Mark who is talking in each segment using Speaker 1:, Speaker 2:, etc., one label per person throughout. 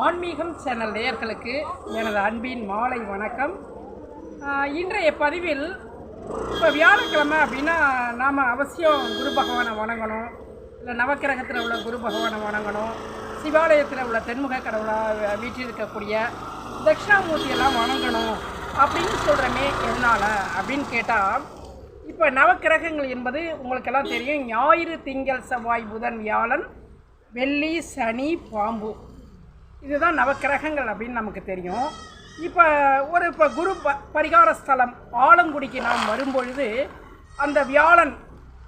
Speaker 1: ஆன்மீகம் சேனல் நேயர்களுக்கு எனது அன்பின் மாலை வணக்கம். இன்றைய பதிவில் இப்போ வியாழக்கிழமை அப்படின்னா நாம் அவசியம் குரு பகவானை வணங்கணும். இல்லை நவக்கிரகத்தில் உள்ள குரு பகவானை வணங்கணும். சிவாலயத்தில் உள்ள தென்முக கடவுளாக வீட்டில் இருக்கக்கூடிய தட்சிணாமூர்த்தியெல்லாம் வணங்கணும் அப்படின்னு சொல்கிறமே என்னால் அப்படின்னு கேட்டால் இப்போ நவக்கிரகங்கள் என்பது உங்களுக்கெல்லாம் தெரியும். ஞாயிறு திங்கள் செவ்வாய் புதன் வியாழன் வெள்ளி சனி பாம்பு. இதுதான் நவக்கிரகங்கள் அப்படின்னு நமக்கு தெரியும். இப்போ ஒரு இப்போ குரு ப பரிகார ஸ்தலம் ஆலங்குடிக்கு நாம் வரும்பொழுது அந்த வியாழன்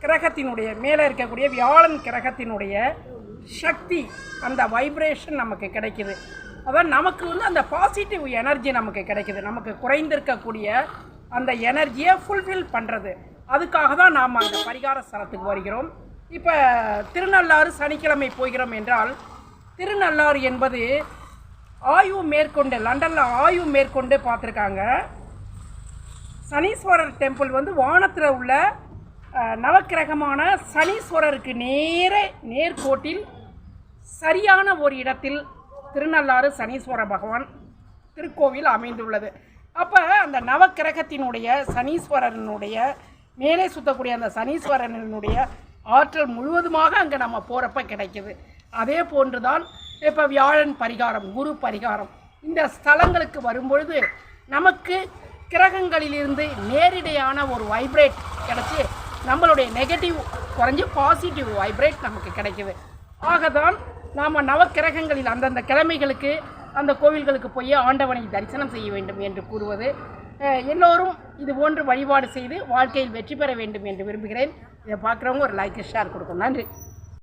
Speaker 1: கிரகத்தினுடைய மேலே இருக்கக்கூடிய வியாழன் கிரகத்தினுடைய சக்தி அந்த வைப்ரேஷன் நமக்கு கிடைக்குது. அதான் நமக்கு வந்து அந்த பாசிட்டிவ் எனர்ஜி நமக்கு கிடைக்குது. நமக்கு குறைந்திருக்கக்கூடிய அந்த எனர்ஜியை ஃபுல்ஃபில் பண்ணுறது அதுக்காக தான் நாம் அந்த பரிகார ஸ்தலத்துக்கு வருகிறோம். இப்போ திருநள்ளாறு சனிக்கிழமை போகிறோம் என்றால் திருநள்ளாறு என்பது ஆய்வு மேற்கொண்டு லண்டனில் ஆய்வு மேற்கொண்டு பார்த்துருக்காங்க. சனீஸ்வரர் டெம்பிள் வந்து வானத்தில் உள்ள நவக்கிரகமான சனீஸ்வரருக்கு நேர நேர்கோட்டில் சரியான ஒரு இடத்தில் திருநள்ளாறு சனீஸ்வர பகவான் திருக்கோவில் அமைந்துள்ளது. அப்போ அந்த நவக்கிரகத்தினுடைய சனீஸ்வரனுடைய மேலே சுத்தக்கூடிய அந்த சனீஸ்வரனுடைய ஆற்றல் முழுவதுமாக அங்கே நம்ம போகிறப்ப கிடைக்குது. அதே போன்று தான் இப்போ வியாழன் பரிகாரம் குரு பரிகாரம். இந்த ஸ்தலங்களுக்கு வரும்பொழுது நமக்கு கிரகங்களிலிருந்து நேரிடையான ஒரு வைப்ரேட் கிடச்சி நம்மளுடைய நெகட்டிவ் குறைஞ்சி பாசிட்டிவ் வைப்ரேட் நமக்கு கிடைக்குது. ஆகதான் நாம் நவக்கிரகங்களில் அந்தந்த கிழமைகளுக்கு அந்த கோவில்களுக்கு போய் ஆண்டவனை தரிசனம் செய்ய வேண்டும் என்று கூறுவது எல்லோரும் இது போன்று வழிபாடு செய்து வாழ்க்கையில் வெற்றி பெற வேண்டும் என்று விரும்புகிறேன். இதை பார்க்குறவங்க ஒரு லைக் ஷேர் கொடுக்கும் நன்றி.